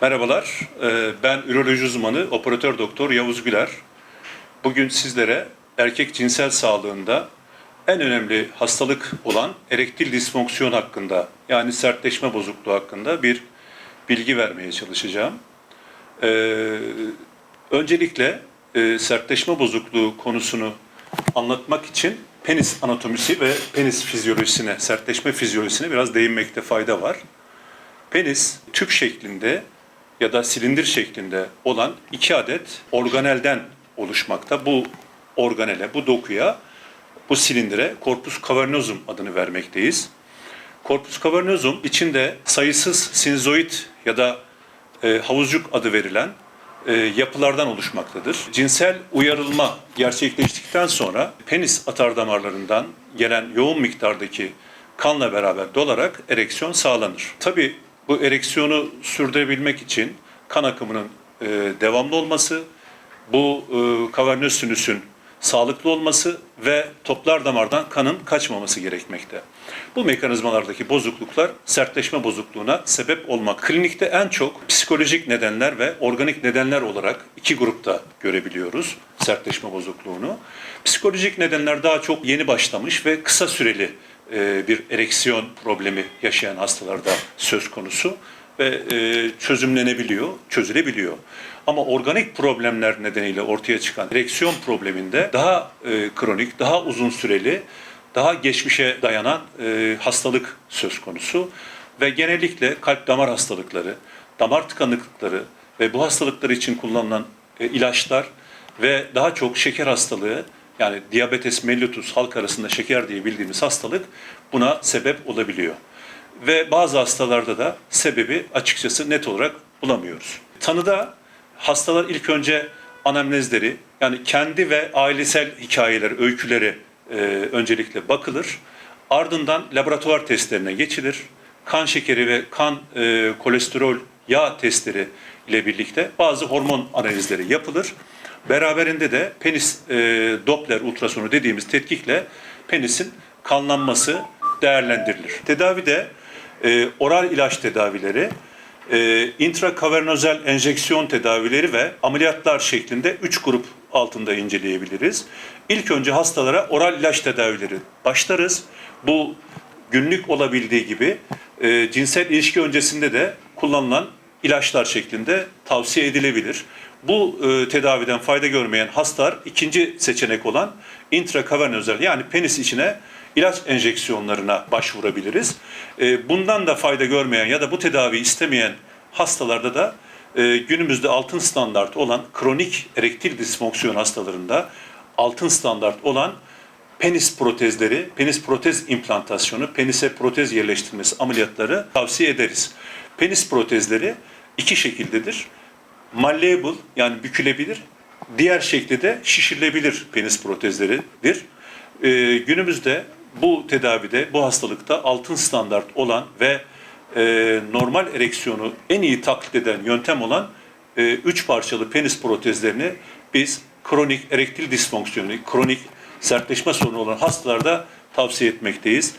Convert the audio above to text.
Merhabalar, ee, ben üroloji uzmanı operatör doktor Yavuz Güler. Bugün sizlere erkek cinsel sağlığında en önemli hastalık olan erektil disfonksiyon hakkında yani sertleşme bozukluğu hakkında bir bilgi vermeye çalışacağım. Ee, öncelikle e, sertleşme bozukluğu konusunu anlatmak için penis anatomisi ve penis fizyolojisine, sertleşme fizyolojisine biraz değinmekte fayda var. Penis tüp şeklinde ya da silindir şeklinde olan iki adet organelden oluşmakta. Bu organele, bu dokuya, bu silindire corpus cavernosum adını vermekteyiz. Corpus cavernosum içinde sayısız sinüzoid ya da e, havuzcuk adı verilen e, yapılardan oluşmaktadır. Cinsel uyarılma gerçekleştikten sonra penis atar damarlarından gelen yoğun miktardaki kanla beraber dolarak ereksiyon sağlanır. Tabi bu ereksiyonu sürdürebilmek için kan akımının e, devamlı olması, bu e, kavernöz sinüsün sağlıklı olması ve toplar damardan kanın kaçmaması gerekmekte. Bu mekanizmalardaki bozukluklar sertleşme bozukluğuna sebep olmak. Klinikte en çok psikolojik nedenler ve organik nedenler olarak iki grupta görebiliyoruz sertleşme bozukluğunu. Psikolojik nedenler daha çok yeni başlamış ve kısa süreli e, bir ereksiyon problemi yaşayan hastalarda söz konusu ve e, çözümlenebiliyor, çözülebiliyor. Ama organik problemler nedeniyle ortaya çıkan ereksiyon probleminde daha e, kronik, daha uzun süreli, daha geçmişe dayanan e, hastalık söz konusu ve genellikle kalp damar hastalıkları, damar tıkanıklıkları ve bu hastalıklar için kullanılan e, ilaçlar ve daha çok şeker hastalığı yani diabetes mellitus halk arasında şeker diye bildiğimiz hastalık buna sebep olabiliyor. Ve bazı hastalarda da sebebi açıkçası net olarak bulamıyoruz. Tanıda hastalar ilk önce anamnezleri yani kendi ve ailesel hikayeler, öyküleri e, öncelikle bakılır. Ardından laboratuvar testlerine geçilir. Kan şekeri ve kan e, kolesterol yağ testleri ile birlikte bazı hormon analizleri yapılır. Beraberinde de penis e, Doppler ultrasonu dediğimiz tetkikle penisin kanlanması değerlendirilir. Tedavide e, oral ilaç tedavileri, e, intrakavernözel enjeksiyon tedavileri ve ameliyatlar şeklinde üç grup altında inceleyebiliriz. İlk önce hastalara oral ilaç tedavileri başlarız. Bu günlük olabildiği gibi e, cinsel ilişki öncesinde de kullanılan ilaçlar şeklinde tavsiye edilebilir. Bu e, tedaviden fayda görmeyen hastalar ikinci seçenek olan intrakavernözel yani penis içine ilaç enjeksiyonlarına başvurabiliriz. E, bundan da fayda görmeyen ya da bu tedavi istemeyen hastalarda da e, günümüzde altın standart olan kronik erektil disfonksiyon hastalarında altın standart olan penis protezleri, penis protez implantasyonu, penise protez yerleştirmesi ameliyatları tavsiye ederiz. Penis protezleri iki şekildedir. Malleable yani bükülebilir, diğer şekli de şişirilebilir penis protezleridir. Ee, günümüzde bu tedavide, bu hastalıkta altın standart olan ve e, normal ereksiyonu en iyi taklit eden yöntem olan e, üç parçalı penis protezlerini biz kronik erektil disfonksiyonu, kronik sertleşme sorunu olan hastalarda tavsiye etmekteyiz.